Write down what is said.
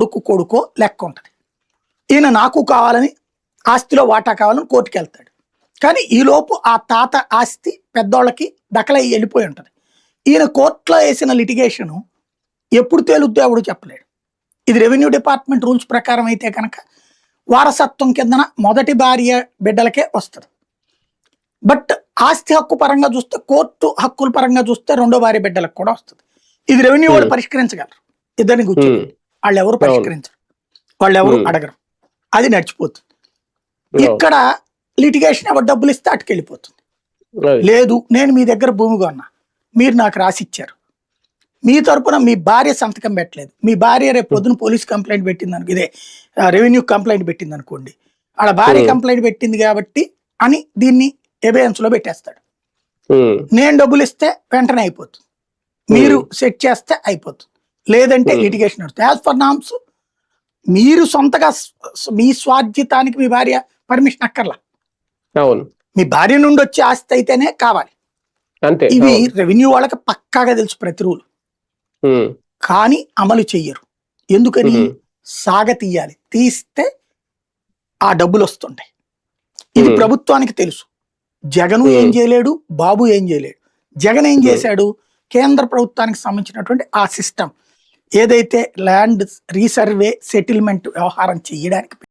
కొడుకు కొడుకో లెక్క ఉంటుంది. ఈయన నాకు కావాలని ఆస్తిలో వాటా కావాలని కోర్టుకి వెళ్తాడు. కానీ ఈలోపు ఆ తాత ఆస్తి పెద్దోళ్ళకి దకలై వెళ్ళిపోయి ఉంటుంది. ఈయన కోర్టులో వేసిన లిటిగేషను ఎప్పుడు తేలుద్దో ఎవడు చెప్పలేడు. ఇది రెవెన్యూ డిపార్ట్మెంట్ రూల్స్ ప్రకారం అయితే కనుక వారసత్వం కిందన మొదటి భార్య బిడ్డలకే వస్తుంది. బట్ ఆస్తి హక్కు పరంగా చూస్తే కోర్టు హక్కుల పరంగా చూస్తే రెండో భార్య బిడ్డలకు కూడా వస్తుంది. ఇది రెవెన్యూ వాళ్ళు. పరిష్కరించగలరు. ఇద్దరిని కూర్చొని ఉమ్, వాళ్ళు ఎవరు. పరిష్కరించరు. వాళ్ళు ఎవరు. అడగరు. అది నడిచిపోతుంది. ఇక్కడ లిటిగేషన్ ఎవరు డబ్బులు ఇస్తే అటుకెళ్ళిపోతుంది. లేదు నేను మీ దగ్గర భూమి కొన్నా మీరు నాకు రాసిచ్చారు మీ తరపున మీ భార్య సంతకం పెట్టలేదు. మీ భార్య రేపు పొద్దున పోలీస్ కంప్లైంట్ పెట్టింది అనుకో ఇదే రెవెన్యూ కంప్లైంట్ పెట్టింది అనుకోండి. ఆడ భార్య. కంప్లైంట్ పెట్టింది కాబట్టి అని దీన్ని ఎబియన్స్లో పెట్టేస్తాడు నేను డబ్బులు ఇస్తే వెంటనే అయిపోతుంది. మీరు సెట్ చేస్తే అయిపోతుంది. లేదంటే. లిటిగేషన్ వస్తుంది యాజ్ ఫర్ నామ్స్ మీరు సొంతగా మీ స్వార్జితానికి మీ భార్య పర్మిషన్ అక్కర్లా. అవును. మీ భార్య నుండి వచ్చే ఆస్తి అయితేనే కావాలి. అంతే ఇవి. రెవెన్యూ వాళ్ళకి పక్కాగా తెలుసు ప్రతి రూల్. కానీ అమలు చెయ్యరు. ఎందుకని? సాగ తీయాలి తీస్తే ఆ డబ్బులు వస్తుంటాయి. ఇది. ప్రభుత్వానికి తెలుసు. జగను ఏం. చేయలేడు బాబు ఏం చేయలేడు. జగన్ ఏం. చేశాడు? కేంద్ర ప్రభుత్వానికి సంబంధించినటువంటి ఆ సిస్టమ్ ఏదైతే ల్యాండ్ రీసర్వే సెటిల్మెంట్ వ్యవహారం చేయడానికి